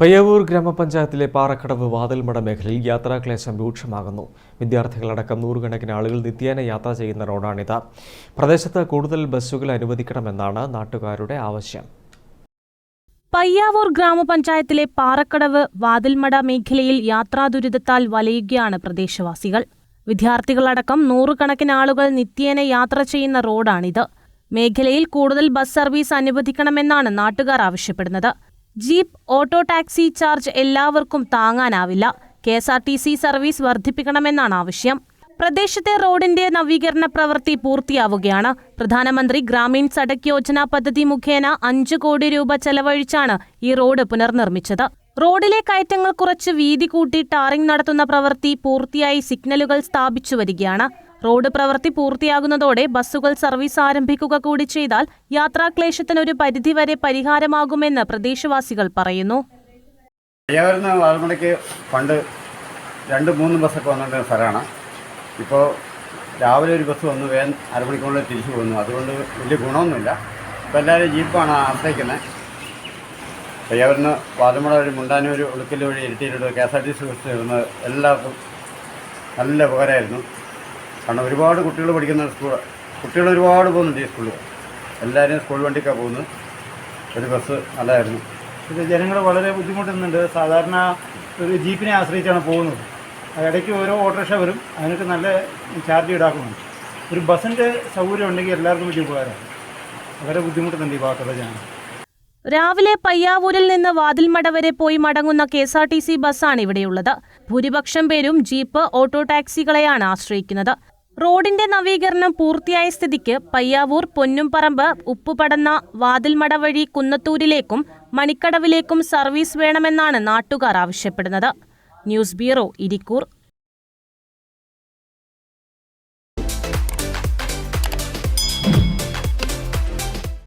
പയ്യാവൂർ ഗ്രാമപഞ്ചായത്തിലെ പാറക്കടവ് വാതിൽമട മേഖലയിൽ യാത്രാക്ലേശം രൂക്ഷമാകുന്നു വിദ്യാർത്ഥികളടക്കം നൂറുകണക്കിന് ആളുകൾ നിത്യേന യാത്ര ചെയ്യുന്ന റോഡാണിത്. പ്രദേശത്ത് കൂടുതൽ ബസ്സുകൾ അനുവദിക്കണമെന്നാണ് നാട്ടുകാരുടെ ആവശ്യം. പയ്യാവൂർ ഗ്രാമപഞ്ചായത്തിലെ പാറക്കടവ് വാതിൽമട മേഖലയിൽ യാത്രാ ദുരിതത്താൽ വലയുകയാണ് പ്രദേശവാസികൾ. വിദ്യാർത്ഥികളടക്കം നൂറുകണക്കിന് ആളുകൾ നിത്യേന യാത്ര ചെയ്യുന്ന റോഡാണിത്. മേഖലയിൽ കൂടുതൽ ബസ് സർവീസ് അനുവദിക്കണമെന്നാണ് നാട്ടുകാർ ആവശ്യപ്പെടുന്നത്. ജീപ്പ് ഓട്ടോ ടാക്സി ചാർജ് എല്ലാവർക്കും താങ്ങാനാവില്ല. K S R T C service വർദ്ധിപ്പിക്കണമെന്നാണ് ആവശ്യം. പ്രദേശത്തെ റോഡിന്റെ നവീകരണ പ്രവൃത്തി പൂർത്തിയാവുകയാണ്. പ്രധാനമന്ത്രി ഗ്രാമീൺ സടക് യോജന പദ്ധതി മുഖേന അഞ്ച് കോടി രൂപ ചെലവഴിച്ചാണ് ഈ റോഡ് പുനർനിർമ്മിച്ചത്. റോഡിലെ കയറ്റങ്ങൾ കുറച്ച് വീതി കൂട്ടി ടാറിംഗ് നടത്തുന്ന പ്രവൃത്തി പൂർത്തിയായി സിഗ്നലുകൾ സ്ഥാപിച്ചു വരികയാണ് റോഡ് പ്രവൃത്തി പൂർത്തിയാകുന്നതോടെ ബസ്സുകൾ സർവീസ് ആരംഭിക്കുക കൂടി ചെയ്താൽ യാത്രാക്ലേശത്തിന് യാത്രാക്ലേശത്തിനൊരു പരിധിവരെ പരിഹാരമാകുമെന്ന് പ്രദേശവാസികൾ പറയുന്നു. പണ്ട് രണ്ട് മൂന്ന് ബസ്സൊക്കെ വന്നിട്ടുള്ള സ്ഥലമാണ്. ഇപ്പോൾ രാവിലെ ഒരു ബസ് വന്നു വേഗം അരമണിക്കൂറിൽ തിരിച്ചു പോകുന്നു. അതുകൊണ്ട് വലിയ ഗുണമൊന്നുമില്ല. ഇപ്പോൾ എല്ലാവരും ജീപ്പാണ് ആശ്രയിക്കുന്നത്. പയ്യാവരുന്ന് വാൽമട വഴി മുണ്ടാനൂർ ഉളുക്കൽ വഴി ഇരുട്ടിയിലൂടെ K S R T C bus വരുന്നത് എല്ലാവർക്കും നല്ല ഉപകാരമായിരുന്നു. കാരണം ഒരുപാട് കുട്ടികൾ പഠിക്കുന്ന സ്കൂൾ കുട്ടികൾ ഒരുപാട് പോകുന്നുണ്ട് ഈ സ്കൂളിൽ. എല്ലാവരും സ്കൂൾ വണ്ടിക്കാണ് പോകുന്നത്. ഒരു ബസ് നല്ലതായിരുന്നു. ഇത് ജനങ്ങൾ വളരെ ബുദ്ധിമുട്ടുന്നുണ്ട്. സാധാരണ ഒരു ജീപ്പിനെ ആശ്രയിച്ചാണ് പോകുന്നത്. ഇടയ്ക്ക് ഓരോ ഓട്ടോറിക്ഷ വരും. അതിനൊക്കെ നല്ല ചാർജ് ഈടാക്കുന്നുണ്ട്. ഒരു ബസ്സിന്റെ സൗകര്യം ഉണ്ടെങ്കിൽ എല്ലാവർക്കും വലിയ ഉപകാരമാണ്. വളരെ ബുദ്ധിമുട്ടുന്നുണ്ട് ഈ ഭാഗത്തുള്ള ജനങ്ങൾ. രാവിലെ പയ്യാവൂരിൽ നിന്ന് വാതിൽമട വരെ പോയി മടങ്ങുന്ന K S R T C ബസ്സാണ് ഇവിടെയുള്ളത്. ഭൂരിപക്ഷം പേരും ജീപ്പ് ഓട്ടോ ടാക്സികളെയാണ് ആശ്രയിക്കുന്നത്. റോഡിന്റെ നവീകരണം പൂർത്തിയായ സ്ഥിതിക്ക് പയ്യാവൂർ പൊന്നുംപറമ്പ് ഉപ്പുപടന്ന വാതിൽമട വഴി കുന്നത്തൂരിലേക്കും മണിക്കടവിലേക്കും സർവീസ് വേണമെന്നാണ് നാട്ടുകാർ ആവശ്യപ്പെടുന്നത്. News bureau Irikkur.